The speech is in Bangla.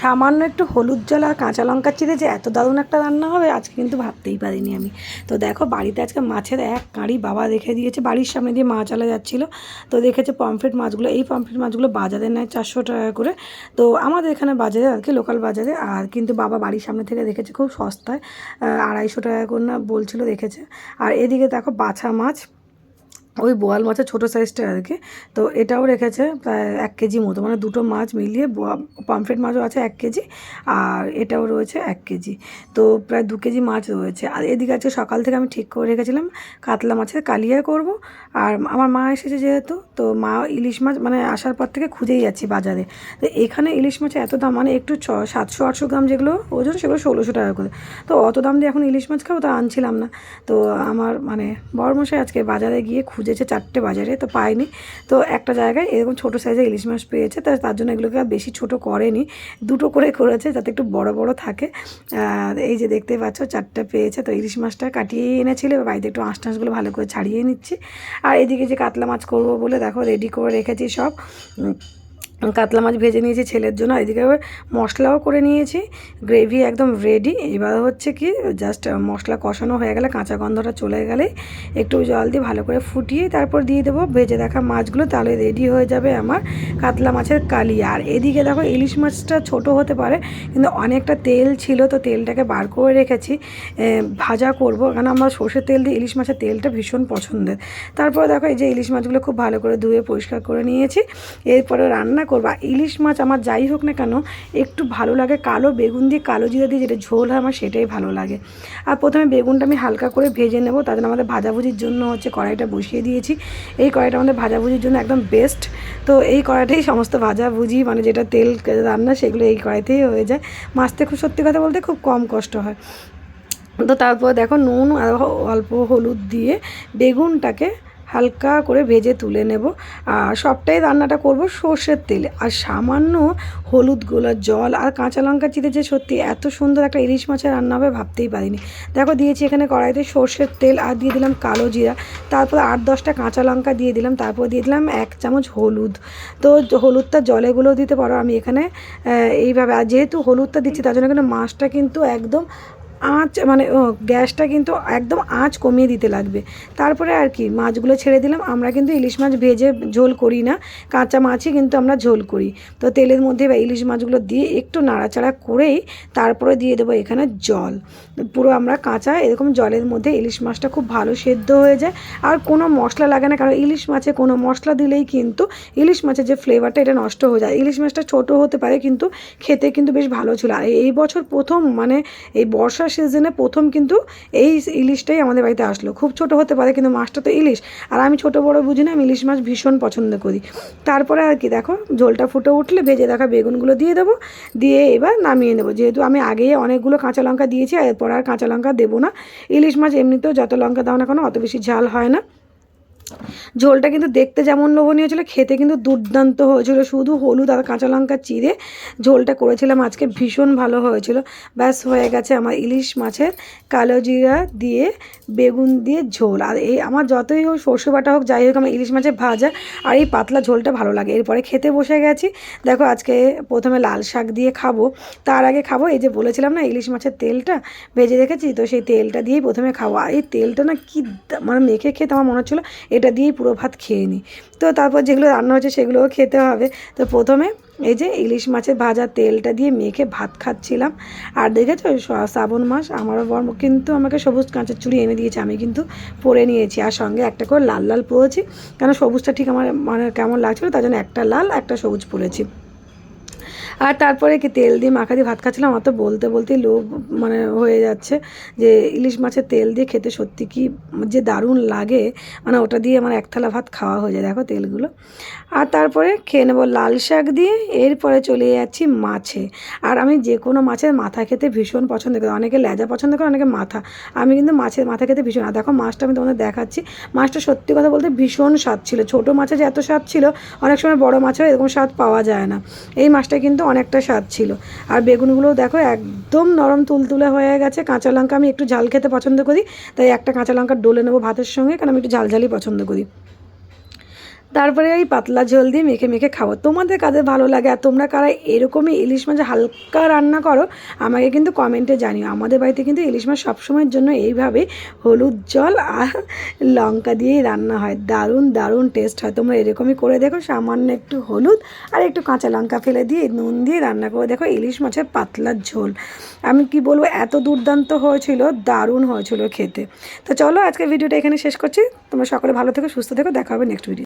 সামান্য একটু হলুদ জল আর কাঁচা লঙ্কা চিড়ে যে এত দারুণ একটা রান্না হবে, আজকে কিন্তু ভাবতেই পারিনি আমি। তো দেখো, বাড়িতে আজকে মাছের এক কাঁড়ি বাবা রেখে দিয়েছে, বাড়ির সামনে দিয়ে মাছ আলা যাচ্ছিল। তো দেখেছে পমফ্রেট মাছগুলো, এই পমফ্রেট মাছগুলো বাজারে নেয় চারশো টাকা করে। তো আমাদের এখানে বাজারে আর কি, লোকাল বাজারে। আর কিন্তু বাবা বাড়ির সামনে থেকে দেখেছে খুব সস্তায় আড়াইশো টাকা করে না বলছিল রেখেছে। আর এদিকে দেখো বাছা মাছ ওই বোয়াল মাছের ছোটো সাইজটা আর কি। তো এটাও রেখেছে প্রায় এক কেজি মতো। মানে দুটো মাছ মিলিয়ে পামফ্রেট মাছও আছে এক কেজি আর এটাও রয়েছে এক কেজি। তো প্রায় দু কেজি মাছ রয়েছে। আর এদিকে আজকে সকাল থেকে আমি ঠিক করে রেখেছিলাম কাতলা মাছের কালিয়া করব। আর আমার মা এসেছে যেহেতু, তো মা ইলিশ মাছ মানে আসার পর থেকে খুঁজেই যাচ্ছি বাজারে। তো এখানে ইলিশ মাছের এত দাম মানে একটু ছ, সাতশো, আটশো গ্রাম যেগুলো ওজন সেগুলো ষোলোশো টাকা করে। তো অত দাম দিয়ে এখন ইলিশ মাছ খাব তো আনছিলাম না। তো আমার মানে বড় মশাই আজকে বাজারে গিয়ে খুঁজেছে চারটে বাজারে, তো পাইনি। তো একটা জায়গায় এরকম ছোটো সাইজে ইলিশ মাছ পেয়েছে, তো তার জন্য এগুলোকে বেশি ছোট করেনি। দুটো করে করেছে যাতে একটু বড় বড় থাকে। এই যে দেখতে পাচ্ছ, চারটে পেয়েছে। তো ইলিশ মাছটা কাটিয়ে এনেছিল বাড়িতে একটু আঁশ টাঁশগুলো ভালো করে ছাড়িয়ে নিচ্ছি। আর এদিকে যে কাতলা মাছ করব বলে, দেখো রেডি করে রেখেছি সব। কাতলা মাছ ভেজে নিয়েছি ছেলের জন্য এদিকে মশলাও করে নিয়েছি। গ্রেভি একদম রেডি এবার হচ্ছে কি জাস্ট মশলা কষানো হয়ে গেলে কাঁচা গন্ধটা চলে গেলে একটু জল দিয়ে ভালো করে ফুটিয়ে তারপর দিয়ে দেবো। ভেজে রাখা মাছগুলো তাহলে রেডি হয়ে যাবে আমার কাতলা মাছের কালি। আর এদিকে দেখো ইলিশ মাছটা ছোট হতে পারে, কিন্তু অনেকটা তেল ছিল, তো তেলটাকে বার করে রেখেছি। ভাজা করব কারণ আমরা সর্ষের তেল দিয়ে ইলিশ মাছের তেলটা ভীষণ পছন্দের। তারপরে দেখো এই যে ইলিশ মাছগুলো খুব ভালো করে ধুয়ে পরিষ্কার করে নিয়েছি। এরপরে রান্না করব। ইলিশ মাছ আমার যাই হোক না কেন, একটু ভালো লাগে। কালো বেগুন দিয়ে কালো জিরা দিয়ে যেটা ঝোল হয় আমার সেটাই ভালো লাগে। আর প্রথমে বেগুনটা আমি হালকা করে ভেজে নেব। তাদের আমাদের ভাজাভুজির জন্য হচ্ছে কড়াইটা বসিয়ে দিয়েছি। এই কড়াইটা আমাদের ভাজাভুজির জন্য একদম বেস্ট তো এই কড়াইটাই সমস্ত ভাজাভুজি মানে যেটা তেল রান্না সেগুলো এই কড়াইতেই হয়ে যায়। মাছতে খুব সত্যি কথা বলতে খুব কম কষ্ট হয়। তো তারপর দেখো নুন আর অল্প হলুদ দিয়ে বেগুনটাকে হালকা করে ভেজে তুলে নেব। আর সবটাই রান্নাটা করব সর্ষের তেলে। আর সামান্য হলুদ গোলার জল আর কাঁচা লঙ্কা চিতে যে সত্যি এত সুন্দর একটা ইলিশ মাছের রান্না হবে ভাবতেই পারিনি। দেখো দিয়েছি এখানে কড়াইতে সর্ষের তেল আর দিয়ে দিলাম কালো জিরা। তারপর আট দশটা কাঁচা লঙ্কা দিয়ে দিলাম। তারপর দিয়ে দিলাম এক চামচ হলুদ। তো হলুদটা জলে গুলেও দিতে পারো। আমি এখানে এইভাবে আর যেহেতু হলুদটা দিচ্ছি তার জন্য কিন্তু মাছটা কিন্তু একদম আঁচ মানে গ্যাসটা কিন্তু একদম আঁচ কমিয়ে দিতে লাগবে। তারপরে আর কি, মাছগুলো ছেড়ে দিলাম। আমরা কিন্তু ইলিশ মাছ ভেজে ঝোল করি না। কাঁচা মাছই কিন্তু আমরা ঝোল করি। তো তেলের মধ্যে বা ইলিশ মাছগুলো দিয়ে একটু নাড়াচাড়া করেই তারপরে দিয়ে দেবো এখানে জল। পুরো আমরা কাঁচা, এরকম জলের মধ্যে ইলিশ মাছটা খুব ভালো সেদ্ধ হয়ে যায়। আর কোনো মশলা লাগে না, কারণ ইলিশ মাছে কোনো মশলা দিলেই কিন্তু ইলিশ মাছের যে ফ্লেভারটা, এটা নষ্ট হয়ে যায়। ইলিশ মাছটা ছোট হতে পারে, কিন্তু খেতে কিন্তু বেশ ভালো ছিল। আর এই বছর প্রথম মানে এই বর্ষার সিজনে প্রথম কিন্তু এই ইলিশটাই আমাদের বাড়িতে আসলো। খুব ছোট হতে পারে কিন্তু মাছটা তো ইলিশ। আর আমি ছোট বড় বুঝি না, আমি ইলিশ মাছ ভীষণ পছন্দ করি। তারপরে আর কি, দেখো, ঝোলটা ফুটে উঠলে ভেজে দেখা বেগুনগুলো দিয়ে দেবো, দিয়ে এবার নামিয়ে নেব। যেহেতু আমি আগেই অনেকগুলো কাঁচা লঙ্কা দিয়েছি এরপর আর কাঁচা লঙ্কা দেবো না। ইলিশ মাছ এমনিতেও যত লঙ্কা দাও না কেন, অত বেশি ঝাল হয় না। ঝোলটা কিন্তু দেখতে যেমন লোভনীয় ছিল, খেতে কিন্তু দুর্দান্ত হয়েছিল। শুধু হলুদ আর কাঁচা লঙ্কা চিরে ঝোলটা করেছিলাম। আজকে ভীষণ ভালো হয়েছিল। ব্যাস, হয়ে গেছে আমার ইলিশ মাছের কালো জিরা দিয়ে বেগুন দিয়ে ঝোল। আর এই আমার যতই হোক সর্ষে বাটা হোক, যাই হোক, আমার ইলিশ মাছের ভাজা আর এই পাতলা ঝোলটা ভালো লাগে। এরপরে খেতে বসে গেছি। দেখো, আজকে প্রথমে লাল শাক দিয়ে খাব। তার আগে খাব, এই যে বলেছিলাম না, ইলিশ মাছের তেলটা ভেজে রেখেছি, তো সেই তেলটা দিয়েই প্রথমে খাব। আর এই তেলটা না কি মানে মেখে খেতে আমার মনে হচ্ছিল এটা দিয়েই পুরো ভাত খেয়ে নিই। তো তারপর যেগুলো রান্না হচ্ছে সেগুলোও খেতে হবে। তো প্রথমে এই যে ইলিশ মাছের ভাজা তেলটা দিয়ে মেখে ভাত খাচ্ছিলাম। আর দেখেছ শ্রাবণ মাস, আমারও বর কিন্তু আমাকে সবুজ কাঁচের চুড়ি এনে দিয়েছে, আমি কিন্তু পরে নিয়েছি। আর সঙ্গে একটা করে লাল লাল পরেছি কেন সবুজটা ঠিক আমার মানে কেমন লাগছিল, তার জন্য একটা লাল, একটা সবুজ পরেছি আর তারপরে কি তেল দিয়ে মাখা দিয়ে ভাত খাচ্ছিলাম? আমার তো বলতে বলতেই লোভ মানে হয়ে যাচ্ছে যে ইলিশ মাছের তেল দিয়ে খেতে সত্যি কি যে দারুণ লাগে। মানে ওটা দিয়ে আমার এক থালা ভাত খাওয়া হয়ে যায়, দেখো তেলগুলো। আর তারপরে খেয়ে নেব লাল শাক দিয়ে, এরপরে চলে যাচ্ছি মাছে। আর আমি যে কোনো মাছের মাথা খেতে ভীষণ পছন্দ করি। অনেকে লেজা পছন্দ করে, অনেকে মাথা। আমি কিন্তু মাছের মাথা খেতে ভীষণ। আর দেখো মাছটা আমি তোমাদের দেখাচ্ছি। মাছটা সত্যি কথা বলতে ভীষণ স্বাদ ছিল। ছোটো মাছে যে এত স্বাদ ছিল, অনেক সময় বড় মাছেও এরকম স্বাদ পাওয়া যায় না। এই মাছটা কিন্তু অনেকটা স্বাদ ছিল। আর বেগুনগুলো দেখো একদম নরম তুলতুলে হয়ে গেছে। কাঁচা লঙ্কা আমি একটু ঝাল খেতে পছন্দ করি, তাই একটা কাঁচা লঙ্কা ডলে নেব ভাতের সঙ্গে, কারণ আমি একটু ঝালঝালই পছন্দ করি। তারপরে এই পাতলা ঝোল দিয়ে মেখে মেখে খাব। তোমাদের কাদের ভালো লাগে আর তোমরা কারা এরকমই ইলিশ মাছ হালকা রান্না করো, আমাকে কিন্তু কমেন্টে জানিও। আমাদের বাড়িতে কিন্তু ইলিশ মাছ সবসময়ের জন্য এইভাবে হলুদ জল আর লঙ্কা দিয়েই রান্না হয়। দারুণ দারুণ টেস্ট হয়। তোমরা এরকমই করে দেখো, সামান্য একটু হলুদ আর একটু কাঁচা লঙ্কা ফেলে দিয়ে নুন দিয়ে রান্না করে দেখো ইলিশ মাছের পাতলা ঝোল। আমি কি বলব, এত দুর্দান্ত হয়েছিল, দারুণ হয়েছিল খেতে। তো চলো আজকে ভিডিওটা এখানে শেষ করছি। তোমরা সকলে ভালো থেকো, সুস্থ থেকো। দেখা হবে নেক্সট ভিডিও